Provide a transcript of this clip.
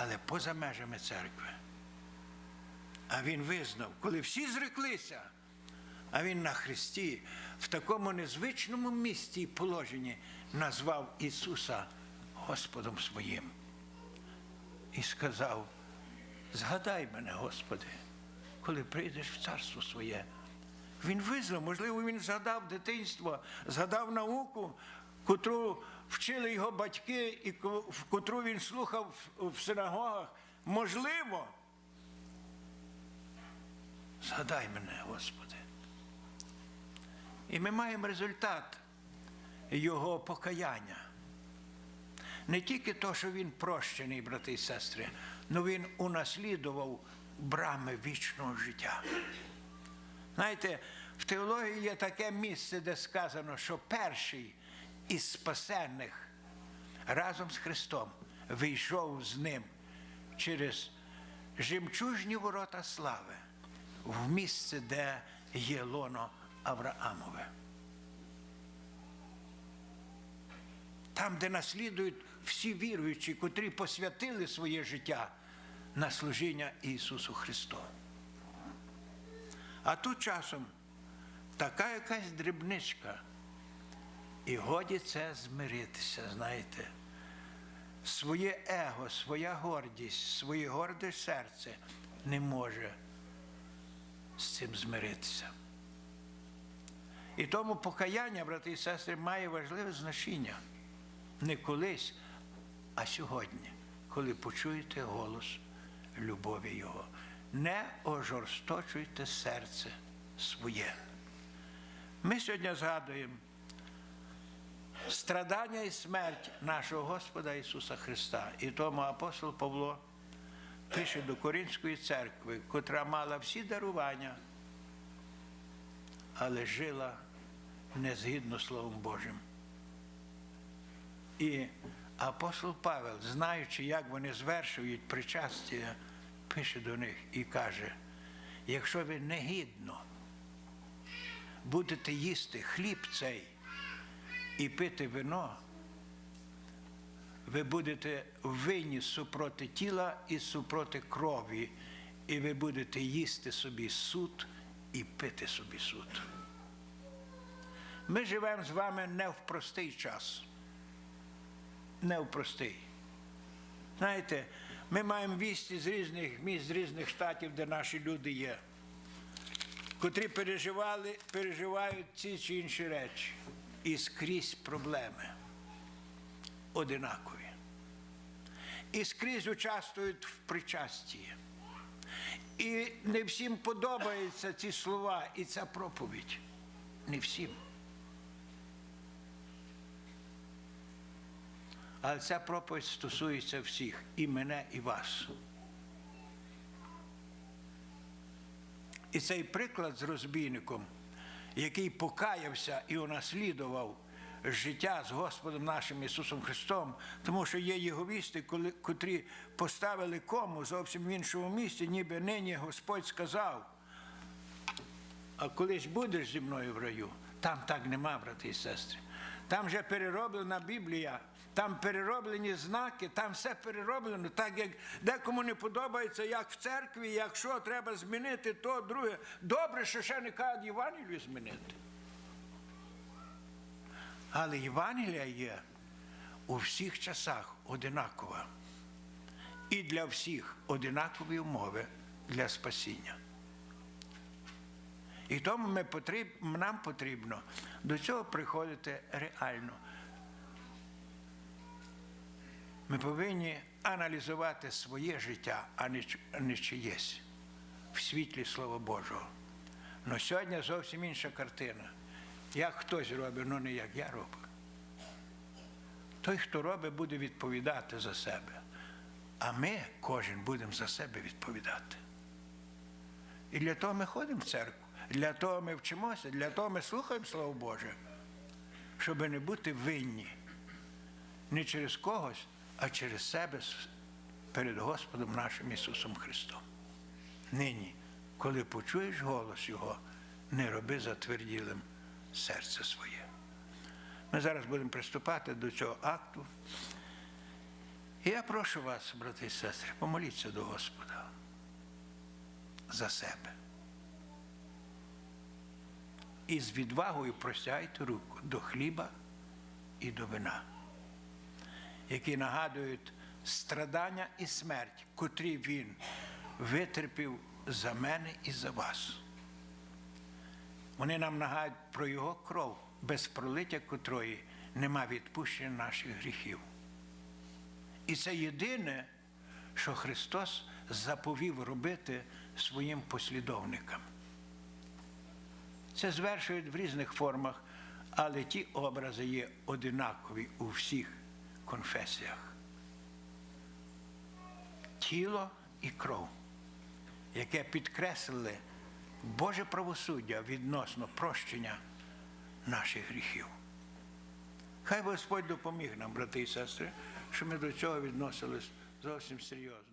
але поза межами церкви. А він визнав, коли всі зреклися, а він на Христі в такому незвичному місці і положенні назвав Ісуса Господом своїм і сказав: Згадай мене, Господи, коли прийдеш в царство своє. Він визнав, можливо, він згадав дитинство, згадав науку, котру вчили його батьки, і котру він слухав в синагогах. Можливо. Згадай мене, Господи. І ми маємо результат його покаяння. Не тільки то, що він прощений, брати і сестри, але він унаслідував брами вічного життя. Знаєте, в теології є таке місце, де сказано, що перший із спасенних разом з Христом вийшов з ним через жемчужні ворота слави в місце, де є лоно Авраамове. Там, де наслідують всі віруючі, котрі посвятили своє життя на служіння Ісусу Христу. А тут часом така якась дрібничка. І годі це змиритися, знаєте. Своє его, своя гордість, своє горде серце не може з цим змиритися. І тому покаяння, брати і сестри, має важливе значення не колись, а сьогодні, коли почуєте голос любові Його. Не ожорсточуйте серце своє. Ми сьогодні згадуємо страдання і смерть нашого Господа Ісуса Христа. І тому апостол Павло пише до Коринської церкви, котра мала всі дарування, але жила не згідно Словом Божим. І апостол Павел, знаючи, як вони звершують причастя, пише до них і каже: якщо ви негідно будете їсти хліб цей і пити вино, ви будете винні супроти тіла і супроти крові, і ви будете їсти собі суд і пити собі суд. Ми живемо з вами не в простий час не в простий. Знаєте, ми маємо вісті з різних міст, з різних штатів, де наші люди є, котрі переживали, переживають ці чи інші речі. І скрізь проблеми одинакові. І скрізь участвують в причасті. І не всім подобаються ці слова і ця проповідь. Не всім. Але ця проповідь стосується всіх, і мене, і вас. І цей приклад з розбійником, який покаявся і унаслідував життя з Господом нашим Ісусом Христом, тому що є єговісти, котрі поставили кому зовсім в іншому місці, ніби нині Господь сказав, а колись будеш зі мною в раю, там так нема, брати і сестри. Там вже перероблена Біблія, там перероблені знаки, там все перероблено, так як декому не подобається, як в церкві, якщо треба змінити то, друге. Добре, що ще не кажуть Євангелію змінити. Але Євангелія є у всіх часах одинакова. І для всіх одинакові умови для спасіння. І тому ми потріб, нам потрібно до цього приходити реально. Ми повинні аналізувати своє життя, а не, чиєсь в світлі Слова Божого. Але сьогодні зовсім інша картина. Як хтось робить, але не як я роблю. Той, хто робить, буде відповідати за себе. А ми кожен будемо за себе відповідати. І для того ми ходимо в церкву, для того ми вчимося, для того ми слухаємо Слово Боже, щоб не бути винні не через когось, а через себе перед Господом нашим Ісусом Христом. Нині, коли почуєш голос Його, не роби затверділим серце своє. Ми зараз будемо приступати до цього акту. І я прошу вас, брати і сестри, помоліться до Господа за себе. І з відвагою простягайте руку до хліба і до вина, які нагадують страдання і смерть, котрі він витерпів за мене і за вас. Вони нам нагадують про його кров, без пролиття котрої нема відпущення наших гріхів. І це єдине, що Христос заповів робити своїм послідовникам. Це звершують в різних формах, але ті образи є одинакові у всіх конфесіях. Тіло і кров, яке підкреслили Боже правосуддя відносно прощення наших гріхів. Хай Господь допоміг нам, брати і сестри, що ми до цього відносились зовсім серйозно.